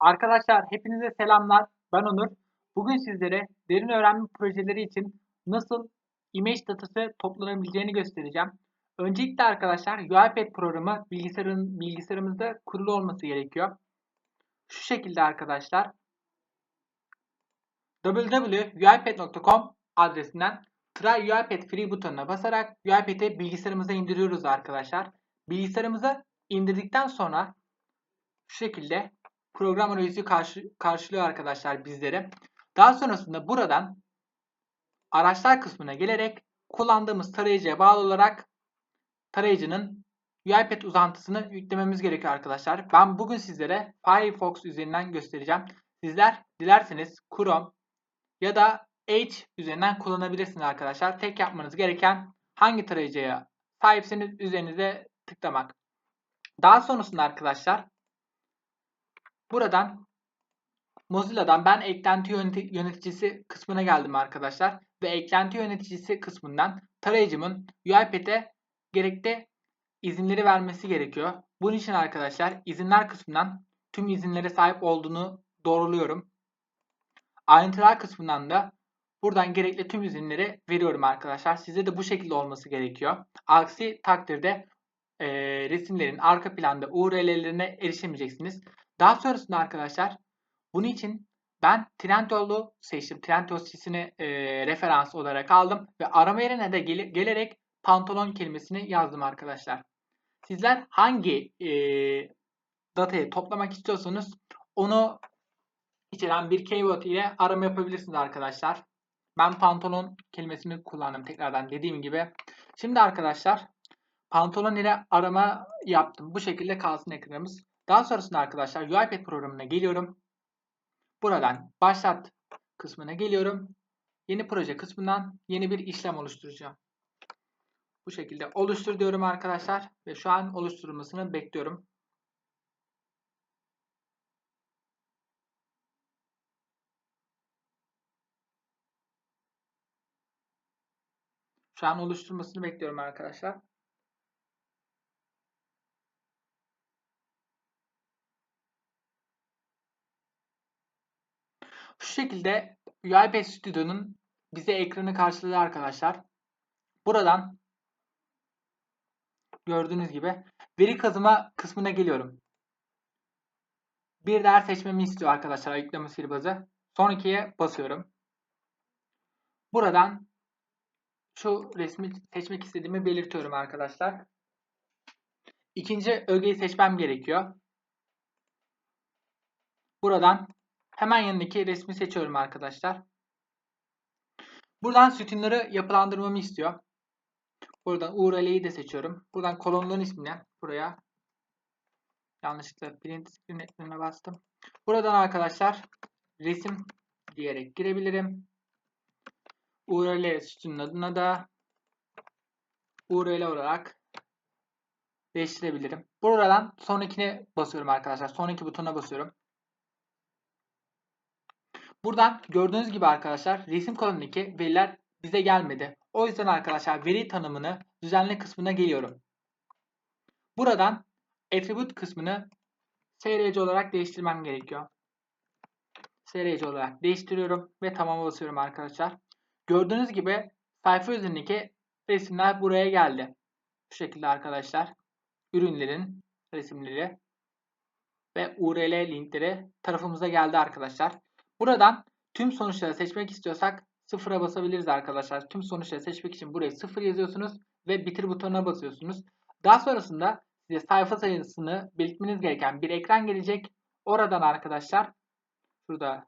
Arkadaşlar hepinize selamlar. Ben Onur. Bugün sizlere derin öğrenme projeleri için nasıl image datası toplanabileceğini göstereceğim. Öncelikle arkadaşlar UiPath programı bilgisayarın bilgisayarımızda kurulu olması gerekiyor. Şu şekilde arkadaşlar www.uipath.com adresinden Try UiPath Free butonuna basarak UiPath'i bilgisayarımıza indiriyoruz arkadaşlar. Bilgisayarımıza indirdikten sonra şu şekilde program arayüzü karşı, karşılıyor arkadaşlar bizlere. Daha sonrasında buradan araçlar kısmına gelerek kullandığımız tarayıcıya bağlı olarak tarayıcının UiPath uzantısını yüklememiz gerekiyor arkadaşlar. Ben bugün sizlere Firefox üzerinden göstereceğim. Sizler dilerseniz Chrome ya da Edge üzerinden kullanabilirsiniz arkadaşlar. Tek yapmanız gereken hangi tarayıcıya sahipseniz üzerinize tıklamak. Daha sonrasında arkadaşlar Buradan Mozilla'dan ben eklenti yöneticisi kısmına geldim arkadaşlar. Ve eklenti yöneticisi kısmından tarayıcımın UiPath'e gerekli izinleri vermesi gerekiyor. Bunun için arkadaşlar izinler kısmından tüm izinlere sahip olduğunu doğruluyorum. Ayrıntılar kısmından da buradan gerekli tüm izinleri veriyorum arkadaşlar. Size de bu şekilde olması gerekiyor. Aksi takdirde e, resimlerin arka planda URL'lerine erişemeyeceksiniz. Daha sonrasında arkadaşlar bunun için ben Trendyol'u seçtim. Trendyol sitesini e, referans olarak aldım ve arama yerine de gel gelerek pantolon kelimesini yazdım arkadaşlar. Sizler hangi e, datayı toplamak istiyorsanız onu içeren bir keyword ile arama yapabilirsiniz arkadaşlar. Ben pantolon kelimesini kullandım tekrardan dediğim gibi. Şimdi arkadaşlar pantolon ile arama yaptım. Bu şekilde kalsın ekranımız. Daha sonrasında arkadaşlar UiPath programına geliyorum. Buradan başlat kısmına geliyorum. Yeni proje kısmından yeni bir işlem oluşturacağım. Bu şekilde oluştur diyorum arkadaşlar ve şu an oluşturulmasını bekliyorum. Şu an oluşturmasını bekliyorum arkadaşlar. Şu şekilde UiPath Studio'nun bize ekranı karşıladı arkadaşlar. Buradan gördüğünüz gibi veri kazıma kısmına geliyorum. Bir değer seçmemi istiyor arkadaşlar yükleme sihirbazı. Son ikiye basıyorum. Buradan şu resmi seçmek istediğimi belirtiyorum arkadaşlar. İkinci ögeyi seçmem gerekiyor. Buradan Hemen yanındaki resmi seçiyorum arkadaşlar. Buradan sütunları yapılandırmamı istiyor. Buradan URL'yi de seçiyorum. Buradan kolonların ismine buraya yanlışlıkla print screen bastım. Buradan arkadaşlar resim diyerek girebilirim. URL sütunun adına da URL olarak değiştirebilirim. Buradan sonrakine basıyorum arkadaşlar. Sonraki butona basıyorum. Buradan gördüğünüz gibi arkadaşlar resim kolonundaki veriler bize gelmedi. O yüzden arkadaşlar veri tanımını düzenle kısmına geliyorum. Buradan attribute kısmını SRC olarak değiştirmem gerekiyor. SRC olarak değiştiriyorum ve tamama basıyorum arkadaşlar. Gördüğünüz gibi sayfa üzerindeki resimler buraya geldi. Bu şekilde arkadaşlar. Ürünlerin resimleri ve URL linkleri tarafımıza geldi arkadaşlar. Buradan tüm sonuçları seçmek istiyorsak sıfıra basabiliriz arkadaşlar. Tüm sonuçları seçmek için buraya sıfır yazıyorsunuz ve bitir butonuna basıyorsunuz. Daha sonrasında size sayfa sayısını belirtmeniz gereken bir ekran gelecek. Oradan arkadaşlar şurada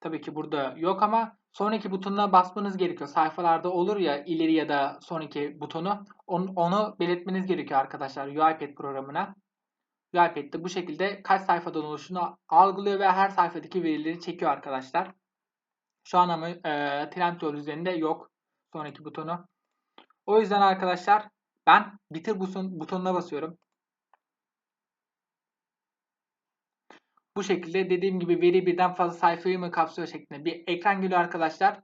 tabii ki burada yok ama sonraki butonuna basmanız gerekiyor. Sayfalarda olur ya ileri ya da sonraki butonu onu, onu belirtmeniz gerekiyor arkadaşlar UiPath programına. UiPath'te bu şekilde kaç sayfadan oluşunu algılıyor ve her sayfadaki verileri çekiyor arkadaşlar. Şu an ama e, Trendyol üzerinde yok sonraki butonu. O yüzden arkadaşlar ben bitir buton, butonuna basıyorum. Bu şekilde dediğim gibi veri birden fazla sayfayı mı kapsıyor şeklinde bir ekran geliyor arkadaşlar.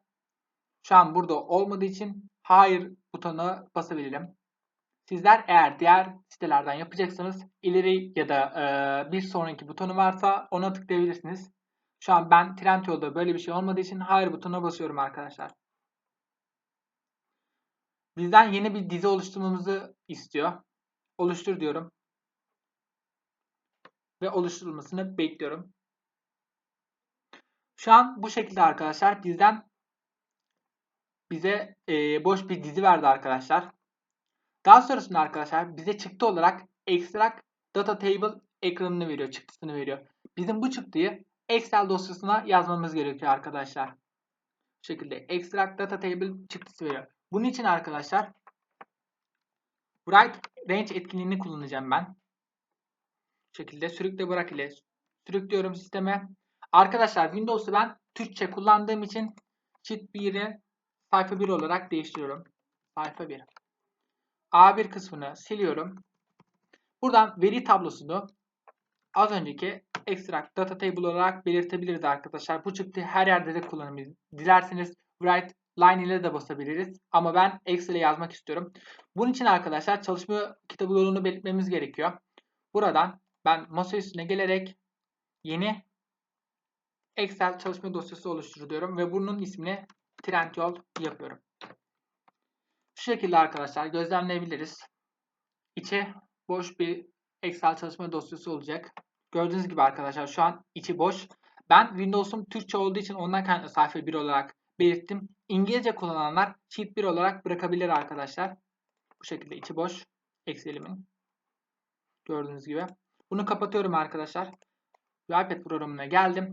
Şu an burada olmadığı için hayır butonuna basabilirim. Sizler eğer diğer sitelerden yapacaksanız ileri ya da e, bir sonraki butonu varsa ona tıklayabilirsiniz. Şu an ben Trendyol'da böyle bir şey olmadığı için hayır butonuna basıyorum arkadaşlar. Bizden yeni bir dizi oluşturmamızı istiyor. Oluştur diyorum. Ve oluşturulmasını bekliyorum. Şu an bu şekilde arkadaşlar bizden bize e, boş bir dizi verdi arkadaşlar. Daha sonrasında arkadaşlar bize çıktı olarak extract data table ekranını veriyor, çıktısını veriyor. Bizim bu çıktıyı Excel dosyasına yazmamız gerekiyor arkadaşlar. Bu şekilde extract data table çıktısı veriyor. Bunun için arkadaşlar write range etkinliğini kullanacağım ben. Bu şekilde sürükle bırak ile sürüklüyorum sisteme. Arkadaşlar Windows'u ben Türkçe kullandığım için sheet 1'i sayfa 1 olarak değiştiriyorum. Sayfa 1. A1 kısmını siliyorum. Buradan veri tablosunu az önceki extract data table olarak belirtebiliriz arkadaşlar. Bu çıktı her yerde de kullanabiliriz. Dilerseniz write line ile de basabiliriz. Ama ben Excel'e yazmak istiyorum. Bunun için arkadaşlar çalışma kitabı yolunu belirtmemiz gerekiyor. Buradan ben masa üstüne gelerek yeni Excel çalışma dosyası oluşturuyorum ve bunun ismini Trendyol yapıyorum. Şu şekilde arkadaşlar gözlemleyebiliriz. İçi boş bir Excel çalışma dosyası olacak. Gördüğünüz gibi arkadaşlar şu an içi boş. Ben Windows'um Türkçe olduğu için ondan kaynaklı sayfa 1 olarak belirttim. İngilizce kullananlar Sheet 1 olarak bırakabilir arkadaşlar. Bu şekilde içi boş Excel'imin. Gördüğünüz gibi. Bunu kapatıyorum arkadaşlar. iPad programına geldim.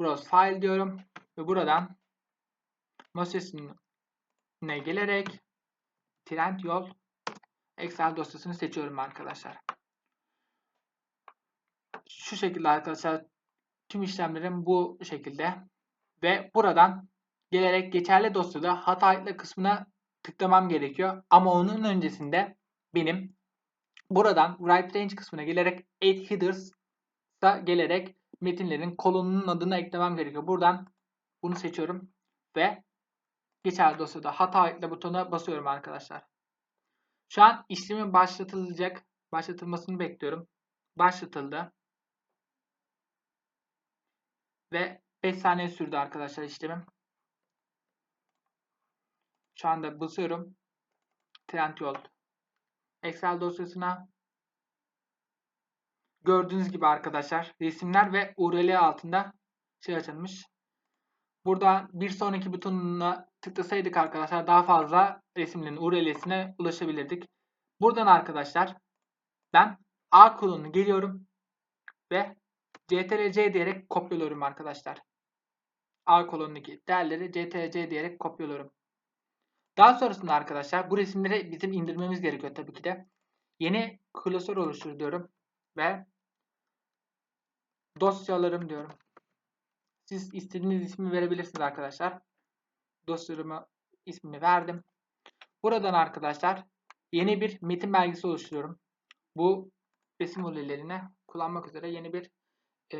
Browse File diyorum. Ve buradan masaüstüne gelerek Trendyol Excel dosyasını seçiyorum arkadaşlar. Şu şekilde arkadaşlar tüm işlemlerim bu şekilde. Ve buradan gelerek geçerli dosyada hata etle kısmına tıklamam gerekiyor. Ama onun öncesinde benim buradan write range kısmına gelerek add headers'a gelerek metinlerin kolonunun adını eklemem gerekiyor. Buradan bunu seçiyorum ve geçerli dosyada hata ekle butonuna basıyorum arkadaşlar. Şu an işlemin başlatılacak. Başlatılmasını bekliyorum. Başlatıldı. Ve 5 saniye sürdü arkadaşlar işlemim. Şu anda basıyorum. Trendyol Excel dosyasına. Gördüğünüz gibi arkadaşlar resimler ve URL altında şey açılmış. Burada bir sonraki butonuna tıklasaydık arkadaşlar daha fazla resimlerin URL'sine ulaşabilirdik. Buradan arkadaşlar ben A kolonunu geliyorum ve CTRL-C diyerek kopyalıyorum arkadaşlar. A kolonundaki değerleri CTRL-C diyerek kopyalıyorum. Daha sonrasında arkadaşlar bu resimleri bizim indirmemiz gerekiyor tabii ki de. Yeni klasör oluştur diyorum ve dosyalarım diyorum. Siz istediğiniz ismi verebilirsiniz arkadaşlar. Dosyalarıma ismini verdim. Buradan arkadaşlar yeni bir metin belgesi oluşturuyorum. Bu resim modellerine kullanmak üzere yeni bir e,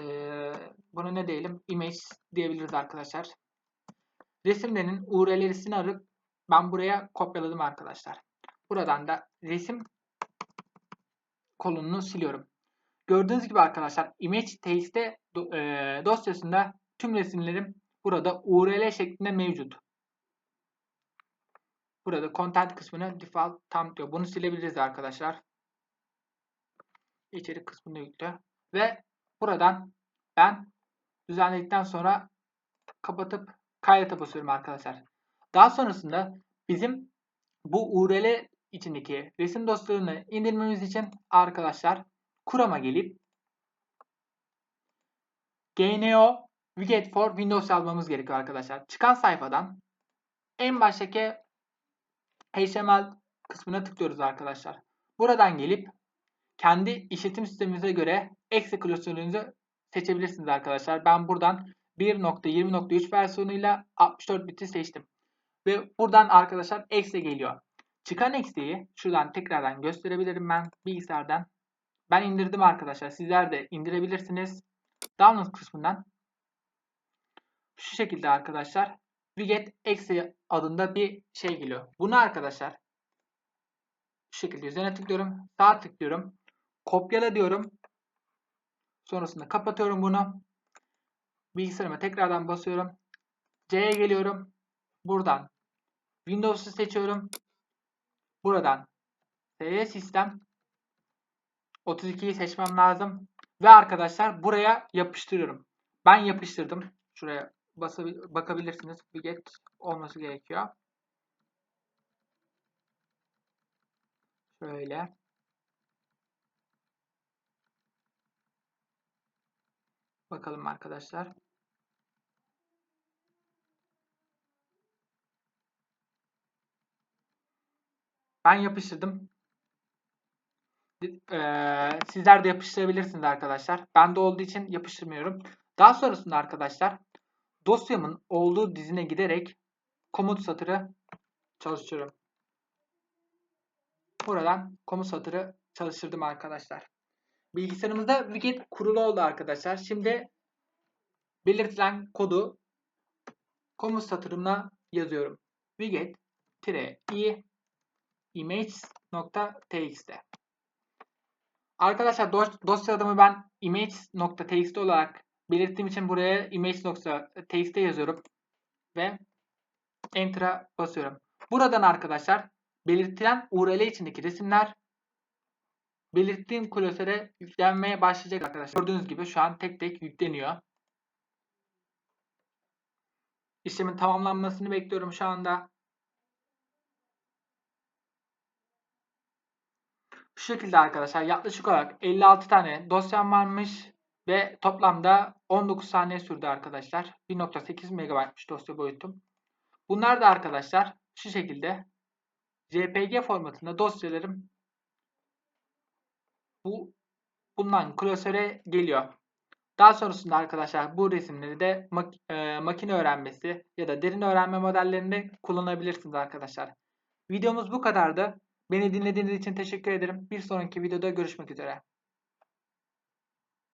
bunu ne diyelim image diyebiliriz arkadaşlar. Resimlerin URL'sini arıp ben buraya kopyaladım arkadaşlar. Buradan da resim kolonunu siliyorum. Gördüğünüz gibi arkadaşlar image txt e, dosyasında tüm resimlerim burada URL şeklinde mevcut. Burada content kısmını default tam diyor. Bunu silebiliriz arkadaşlar. İçerik kısmını yükle. Ve buradan ben düzenledikten sonra kapatıp kaydete basıyorum arkadaşlar. Daha sonrasında bizim bu URL içindeki resim dosyalarını indirmemiz için arkadaşlar Chrome'a gelip GNO Widget for Windows yazmamız gerekiyor arkadaşlar. Çıkan sayfadan en baştaki HTML kısmına tıklıyoruz arkadaşlar. Buradan gelip kendi işletim sisteminize göre exe klasörünüzü seçebilirsiniz arkadaşlar. Ben buradan 1.20.3 versiyonuyla 64 biti seçtim. Ve buradan arkadaşlar exe geliyor. Çıkan eksiği şuradan tekrardan gösterebilirim ben bilgisayardan. Ben indirdim arkadaşlar. Sizler de indirebilirsiniz. Download kısmından şu şekilde arkadaşlar widget exe adında bir şey geliyor. Bunu arkadaşlar Şu şekilde üzerine tıklıyorum. Sağ tıklıyorum. Kopyala diyorum. Sonrasında kapatıyorum bunu. Bilgisayarıma tekrardan basıyorum. C'ye geliyorum. Buradan Windows'u seçiyorum. Buradan SE sistem 32'yi seçmem lazım. Ve arkadaşlar buraya yapıştırıyorum. Ben yapıştırdım. Şuraya bakabilirsiniz. Widget olması gerekiyor. Şöyle. Bakalım arkadaşlar. Ben yapıştırdım. Ee, sizler de yapıştırabilirsiniz arkadaşlar. Bende olduğu için yapıştırmıyorum. Daha sonrasında arkadaşlar dosyamın olduğu dizine giderek komut satırı çalıştırıyorum. Buradan komut satırı çalıştırdım arkadaşlar. Bilgisayarımızda widget kurulu oldu arkadaşlar. Şimdi belirtilen kodu komut satırına yazıyorum. widget i image.txt Arkadaşlar dosya adımı ben image.txt olarak belirttiğim için buraya image.txt yazıyorum ve Enter'a basıyorum. Buradan arkadaşlar belirtilen URL içindeki resimler belirttiğim klasöre yüklenmeye başlayacak arkadaşlar. Gördüğünüz gibi şu an tek tek yükleniyor. İşlemin tamamlanmasını bekliyorum şu anda. Şu şekilde arkadaşlar yaklaşık olarak 56 tane dosyam varmış ve toplamda 19 saniye sürdü arkadaşlar. 1.8 MB'mış dosya boyutum. Bunlar da arkadaşlar şu şekilde JPG formatında dosyalarım bu bundan klasöre geliyor. Daha sonrasında arkadaşlar bu resimleri de mak e, makine öğrenmesi ya da derin öğrenme modellerinde kullanabilirsiniz arkadaşlar. Videomuz bu kadardı. Beni dinlediğiniz için teşekkür ederim. Bir sonraki videoda görüşmek üzere.